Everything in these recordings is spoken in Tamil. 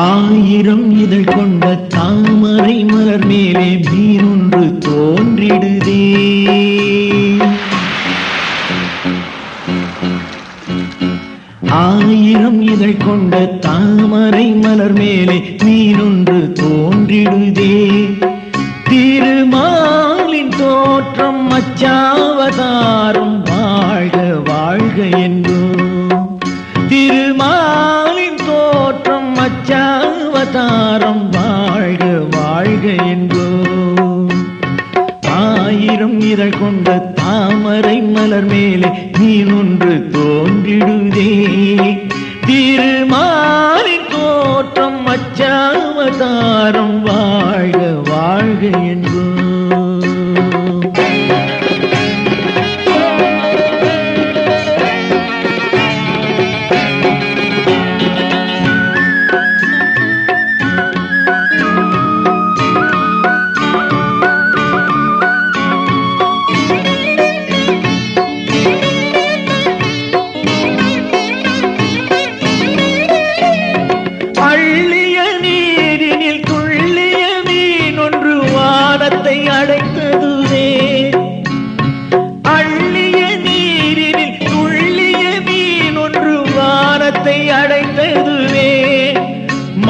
ஆயிரம் இதழ் கொண்ட தாமரை மலர் மேலே மீனொன்று தோன்றிடுதே. ஆயிரம் இதழ் கொண்ட தாமரை மலர் மேலே மீனொன்று தோன்றிடுதே. திருமாலின் தோற்றம் அச்சாவதாரம் வாழ்க வாழ்க என்றும் திருமா தோற்றம் வாழ்க வாழ்க என்றோம் ஆயிரம் இதழ் கொண்ட தாமரை மலர் மேலே நீ ஒன்று தோன்றிடுதே. திருமாலின் தோற்றம் அச்சாவதாரம் வாழ்க வாழ்க என்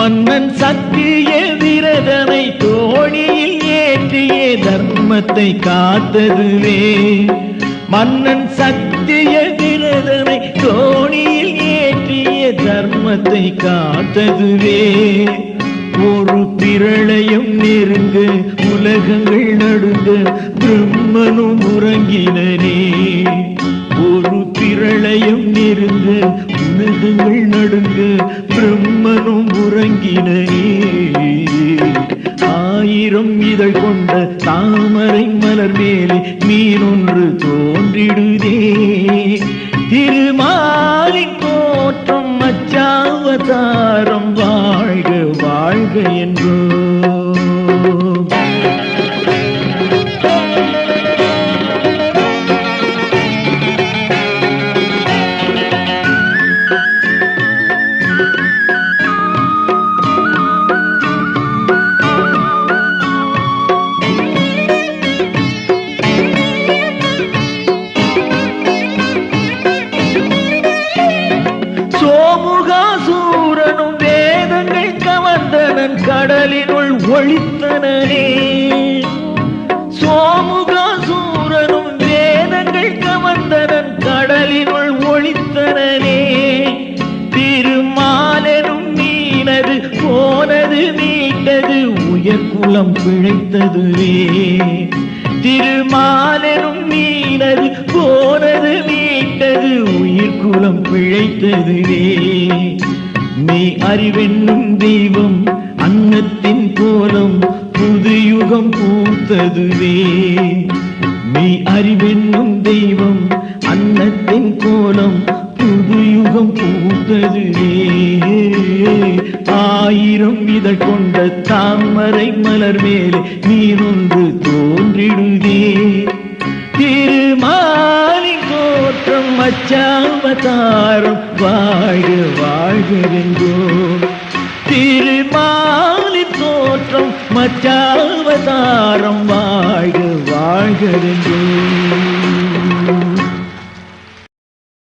மன்னன் சத்திய விரதனை தோணியில் ஏற்றிய தர்மத்தை காத்ததுவே. மன்னன் சத்திய விரதனை தோணியில் ஏற்றிய தர்மத்தை காத்ததுவே. ஒரு பிரளயம் நெருங்க உலகங்கள் நடுங்க பிரம்மனும் உறங்கினரே. பிரளயம் நெருங்க உலகங்கள் நடுங்க பிரம்மனும் உறங்கினரே ஆயிரம் இதழ் கொண்ட தாமரை மலர் மேலே மீனொன்று தோன்றிடுதே. திருமாலி தோற்றம் அச்சாவதாரம் வாழ்க வாழ்க என்றோ கவர்ந்தனன் கடலினுள் ஒழித்தனே சோமுகாசூரனும் வேதங்கள் கவர்ந்தனன் கடலினுள் ஒழித்தனே திருமாலனும் மீனது போனது மீட்டது உயர்குலம் பிழைத்ததுவே. திருமாலனும் மீனது போனது மீட்டது உயிர் குலம் பிழைத்ததுவே. நீ அறிவென்னும் தெய்வம் அன்னத்தின் கோலம் புதுயுகம் பூத்ததுவே. நீ அறிவென்னும் தெய்வம் அன்னத்தின் கோலம் புதுயுகம் பூத்ததுவே. ஆயிரம் இதழ் கொண்ட தாமரை மலர் மேலே நீரொன்று தோன்றிடுதே. திருமாலி கோற்றம் அச்சாவதாரம் வாழ்க வாழ்கவென்றோ திருமாலின் தோற்றம் மச்சாவதாரம் வாழ்க வாழ்கிறேன்